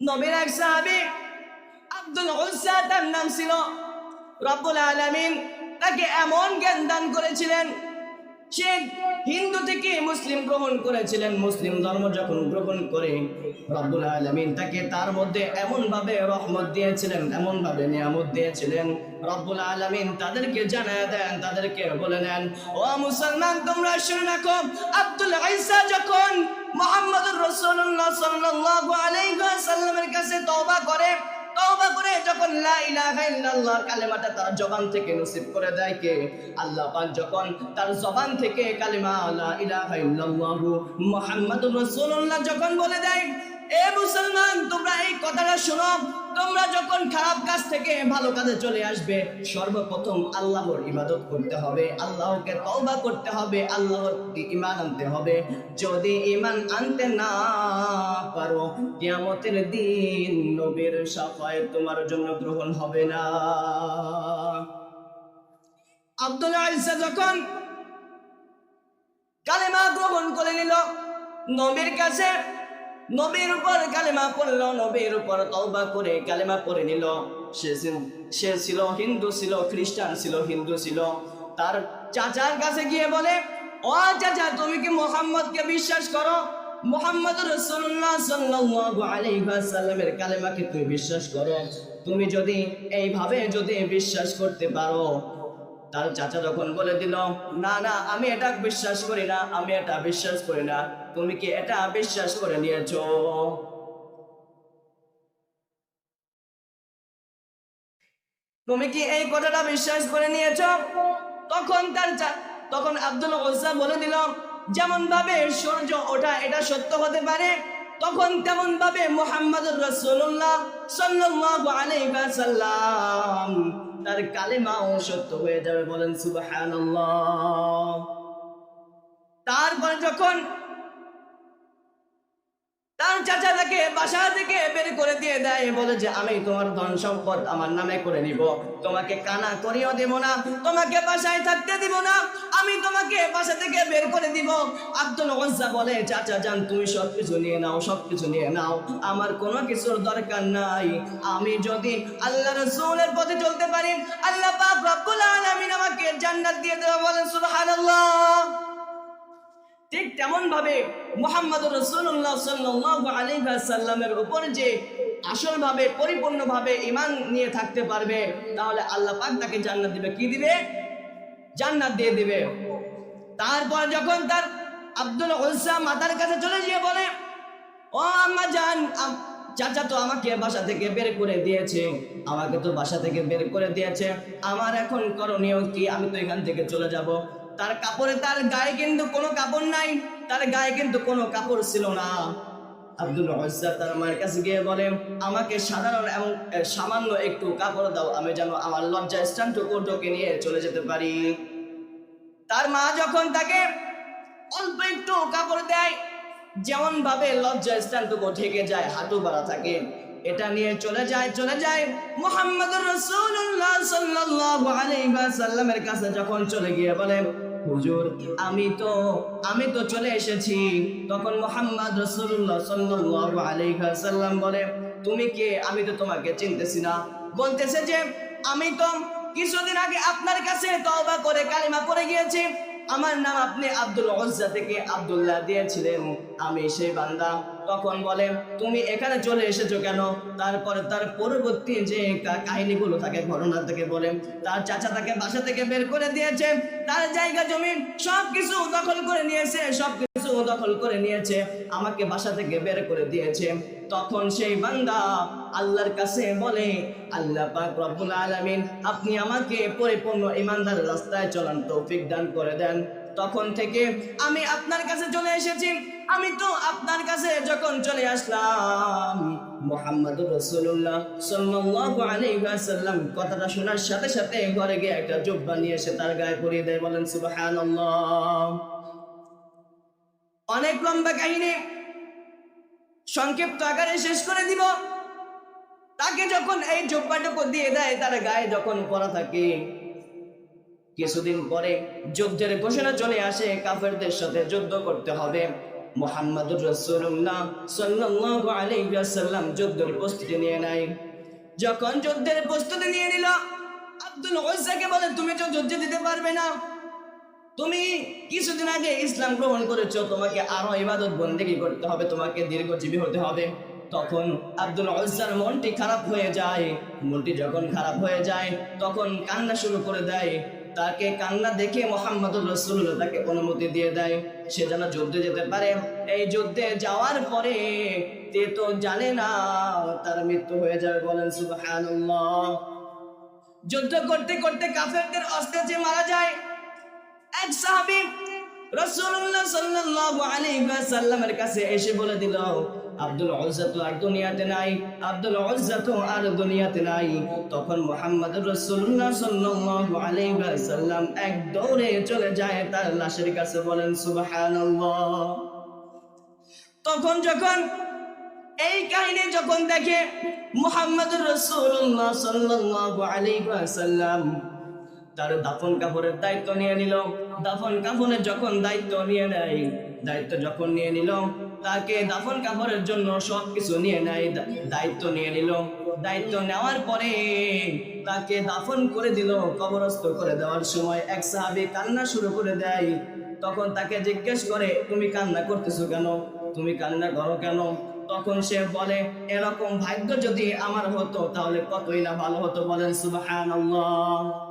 নবীর এক সাহাবি আব্দুল উজ্জা তার নাম ছিল রব্বুল আলামিন, তাকে এমন জ্ঞান দান করেছিলেন, সে হিন্দু থেকে মুসলিম গ্রহণ করেছিলেন, মুসলিম ধর্ম যখন গ্রহণ করে, রব্বুল আলামিন তাকে তার মধ্যে এমন ভাবে রহমত দিয়েছিলেন এমন ভাবে নিয়ামত দিয়েছিলেন। রব্বুল আলামিন তাদেরকে জানায় দেন, তাদেরকে বলে দেন, ও মুসলমান, তোমরা শুনে রাখো, আব্দুল ঈসা যখন মুহাম্মদুর রাসূলুল্লাহ সাল্লাল্লাহু আলাইহি ওয়াসাল্লামের কাছে তওবা করে তওবা করে যখন কালেমাটা তার জবান থেকে নসিব করে দেয় কে? আল্লাহ পাক যখন তার জবান থেকে কালেমা যখন বলে দেয়, এ মুসলমান, তোমরা এই কথাটা শোনো। তোমরা যখন খারাপ কাজ থেকে ভালো কাজে চলে আসবে, সর্বপ্রথম আল্লাহর ইবাদত করতে হবে। আল্লাহকে তওবা করতে হবে। আল্লাহর ঈমান আনতে হবে। যদি ইমান আনতে না পারো, কিয়ামতের দিন নবীর সাফায় তোমার জন্য গ্রহণ হবে না। আব্দুল আইসা যখন কালেমা গ্রহণ করে নিল, নবীর কাছে নবীর উপর কালেমা পড়ল, নবীর উপর তওবা করে কালেমা পড়ে নিল। সে সে ছিল হিন্দু ছিল, খ্রিস্টান ছিল, হিন্দু ছিল। তার চাচার কাছে গিয়ে বলে, ও চাচা, তুমি কি মোহাম্মদকে বিশ্বাস করো? মোহাম্মদ রসুল্লাহ সাল্লাল্লাহু আলাইহি ওয়াসাল্লামের কালেমাকে তুমি বিশ্বাস করো। তুমি যদি এইভাবে যদি বিশ্বাস করতে পারো, তার চাচা যখন বলে দিল, না না, আমি এটা বিশ্বাস করি না, আমি এটা বিশ্বাস করি না, তুমি কি এটা বিশ্বাস করে নিয়েছো? তুমি কি এই কথাটা বিশ্বাস করে নিয়েছো? তখন তার তখন আব্দুল ওসা বলে দিল যেমন ভাবে সূর্য ওটা এটা সত্য হতে পারে, তখন তেমন ভাবে মোহাম্মদুর রসুল্লাহ সাল্লাল্লাহু আলাইহি ওয়াসাল্লাম তার কালেমাও সত্য হয়ে যাবে বলেন সুবহানাল্লাহ। তারপর যখন তার চাচা তাকে বাসা থেকে বের করে দিয়ে দেয়, বলে যে, আমি তোমার ধন সম্পদ আমার নামে করে নিব। তোমাকে কানা করিও দেব না, তোমাকে বাসায় থাকতে দিব না, আমি তোমাকে বাসা থেকে বের করে দিব। আব্দুল ওয়াজ্জা বলে, চাচা যান, তুমি সবকিছু নিয়ে নাও, সবকিছু নিয়ে নাও। আমার কোনো কিছুর দরকার নাই। আমি যদি আল্লাহ রাসূলের পথে চলতে পারি, আল্লাহ পাক রব্বুল আমাকে জান্নাত দিয়ে দেবে বলেন সুবহানাল্লাহ। ঠিক তেমন ভাবে মোহাম্মদ রসুল্লাহ সাল্লাল্লাহু আলাইহি ওয়াসাল্লামের উপর যে আসল ভাবে পরিপূর্ণ ভাবে ঈমান নিয়ে থাকতে পারবে, তাহলে আল্লাহ পাক তাকে জান্নাত দিবে। কি দিবে? জান্নাত দিয়ে দিবে। তারপর যখন তার আব্দুল উজ্জা মাতার কাছে চলে গিয়ে বলে, ও আম্মা জান চাচা তো আমাকে বাসা থেকে বের করে দিয়েছে, আমাকে তো বাসা থেকে বের করে দিয়েছে, আমার এখন করণীয় কি? আমি তো এখান থেকে চলে যাব। তার কাপড়ে তার গায়ে কিন্তু কোনো কাপড় নাই, তার গায়ে কিন্তু কোনো কাপড় ছিল না। আব্দুল হজ্জা তার মায়ের কাছে গিয়ে বলে, আমাকে সাধারণ এবং সামান্য একটু কাপড় দাও, আমি যেন আমার লজ্জা স্থানটুকু ঢোকে নিয়ে চলে যেতে পারি। তার মা যখন তাকে অল্প একটু কাপড় দেয় যেমন ভাবে লজ্জা স্থানটুকু ঠেকে যায়, হাঁটু বাড়া থাকে, এটা নিয়ে চলে যায় চলে যায়। মুহাম্মদুর রাসূলুল্লাহ সাল্লাল্লাহু আলাইহি সাল্লামের কাছে যখন চলে গিয়ে বলে হুজুর, আমি তো আমি তো চলে এসেছি। তখন মোহাম্মদ রসুল্লাহ সাল্লু আলাইহি ওয়াসাল্লাম বলে, তুমি কে? আমি তো তোমাকে চিনতেছি না। বলতেছে যে, আমি তো কিছুদিন আগে আপনার কাছে তওবা করে কালিমা করে গিয়েছি। আমার নাম আপনি আব্দুল উজ্জা থেকে আব্দুল্লাহ দিয়েছিলেন। আমি সেই বান্দা। তখন বলে, তুমি এখানে চলে এসেছ কেন? তারপরে তার পরবর্তী যে কাহিনীগুলো তাকে ঘটনা থেকে বলে, তার চাচা তাকে বাসা থেকে বের করে দিয়েছে। তার জায়গা জমি সব কিছু দখল করে নিয়েছে সব কিছু দখল করে নিয়েছে, আমাকে বাসা থেকে বের করে দিয়েছে। তখন সেই বান্দা আল্লাহর কাছে বলে, আল্লাহ পাক রব্বুল আলামিন, আপনি আমাকে পরিপূর্ণ ইমানদার রাস্তায় চলান তৌফিক দান করে দেন। তখন থেকে আমি আপনার কাছে চলে এসেছি। আমি তো আপনার কাছে যখন চলে আসলাম, মোহাম্মদুর রাসূলুল্লাহ সাল্লাল্লাহু আলাইহি ওয়াসাল্লাম, কথাটা শোনার সাথে সাথে ঘরে গিয়ে একটা জুব্বা নিয়ে এসে তার গায়ে পরিয়ে দেয়, বলেন, সুবহানাল্লাহ। অনেক লম্বা কাহিনী। সংক্ষিপ্ত আকারে শেষ করে দিব। তাকে যখন এই জব্বাটুকু দিয়ে দেয়, তার গায়ে যখন পরা থাকে, কিছুদিন পরে যুদ্ধের ঘোষণা চলে আসে, কাফেরদের সাথে যুদ্ধ করতে হবে। মোহাম্মদুর রসুল্লাহ সাল্লাল্লাহু আলাইহি ওয়াসাল্লাম যুদ্ধের প্রস্তুতি নিয়ে নেয়। যখন যুদ্ধের প্রস্তুতি নিয়ে নিল, আব্দুল ওয়াইসাকে বলে, তুমি তো যুদ্ধে দিতে পারবে না। তুমি কিছুদিন আগে ইসলাম গ্রহণ করেছ, তোমাকে আরও ইবাদত বন্দেগি করতে হবে, তোমাকে দীর্ঘজীবী হতে হবে। তখন আব্দুল ওয়াইসার মনটি খারাপ হয়ে যায়। মনটি যখন খারাপ হয়ে যায়, তখন কান্না শুরু করে দেয়। তাকে কান্না দেখে মোহাম্মদুর রসুল্লাহ তাকে অনুমতি দিয়ে দেয়। সে যেন যুদ্ধে যেতে পারে। এই যুদ্ধে যাওয়ার পরে তে তো জানে না, তার মৃত্যু হয়ে যাবে বলেন সুবহানাল্লাহ। যুদ্ধ করতে করতে কাফেরদের অস্ত্রে যে মারা যায়, এক সাহাবী রাসূলুল্লাহ সাল্লাল্লাহু আলাইহি ওয়াসাল্লামের কাছে এসে বলে দিল আব্দুল উজ্জা তো আর দুনিয়াতে নাই, আব্দুল উজ্জা তো আর দুনিয়াতে নাই। তখন মুহাম্মদ রাসূলুল্লাহ সাল্লাল্লাহু আলাইহি ওয়াসাল্লাম এক দৌড়ে চলে যায় তার লাশের কাছে, বলেন, সুবহানাল্লাহ। তখন যখন এই কাহিনী যখন দেখে মুহাম্মদুর রাসূলুল্লাহ সাল্লাল্লাহু আলাইহি ওয়াসাল্লাম তার দাফন কাপড়ের দায়িত্ব নিয়ে নিল। দাফন কাফনের যখন দায়িত্ব নিয়ে নেয়, দায়িত্ব যখন নিয়ে নিল তাকে দাফন কাপড়ের জন্য সবকিছু নিয়ে নেয় দায়িত্ব নিয়ে নিল। দায়িত্ব নেওয়ার পরে তাকে দাফন করে দিল, কবরস্থ করে দেওয়ার সময় এক সাহাবী কান্না শুরু করে দেয়। তখন তাকে জিজ্ঞেস করে, তুমি কান্না করতেছো কেন? তুমি কান্না করো কেন? তখন সে বলে, এরকম ভাগ্য যদি আমার হতো, তাহলে কতই না ভালো হতো বলেন, সুবহানাল্লাহ।